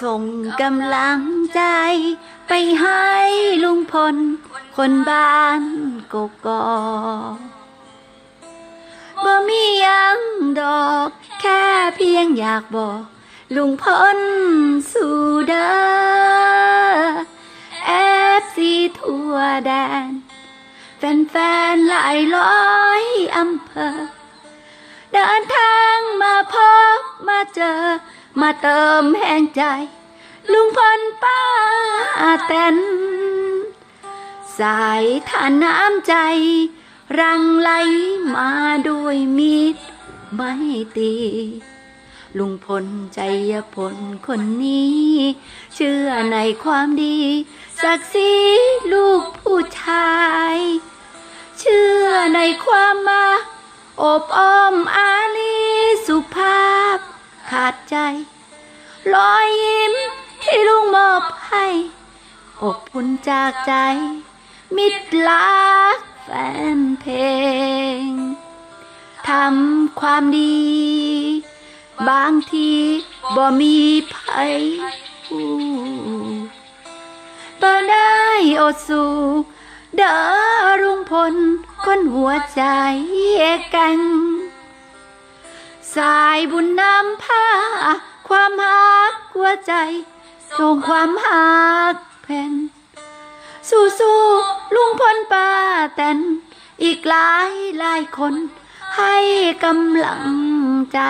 ส่งกำลังใจ ไปให้ลุงพล คนบ้านกกอกบ่มียังดอก แค่เพียงอยากบอก ลุงพลสู่เด้อเอฟซีทั่วแดน แฟนๆหลายร้อยอำเภอ เดินทางมาพบมาเจอ มาเติมแห่งใจ ลุงพลป้าแตนสายทานน้ำใจ รังไหลมาด้วยมิตรไม่ตี ลุงพลใจยพลคนนี้ เชื่อในความดี ศักดิ์ศรีลูกผู้ชาย เชื่อในความมา อบอ้อมอารีสุภาพ ขาดใจ รอยยิ้มที่ลุงมอบให้ อบอุ่นจากใจ มิตรรักแฟนเพลง ทำความดี บางทีบ่มีภัยผู้บ่ได้อดสู้เด้อรุงพลคนหัวใจแกัน สายบุญนำพาความหักหัวใจ ส่งความหักแผ่น สู้สู้ลุงพลป้าแตนอีกหลายหลายคนให้กำลังใจ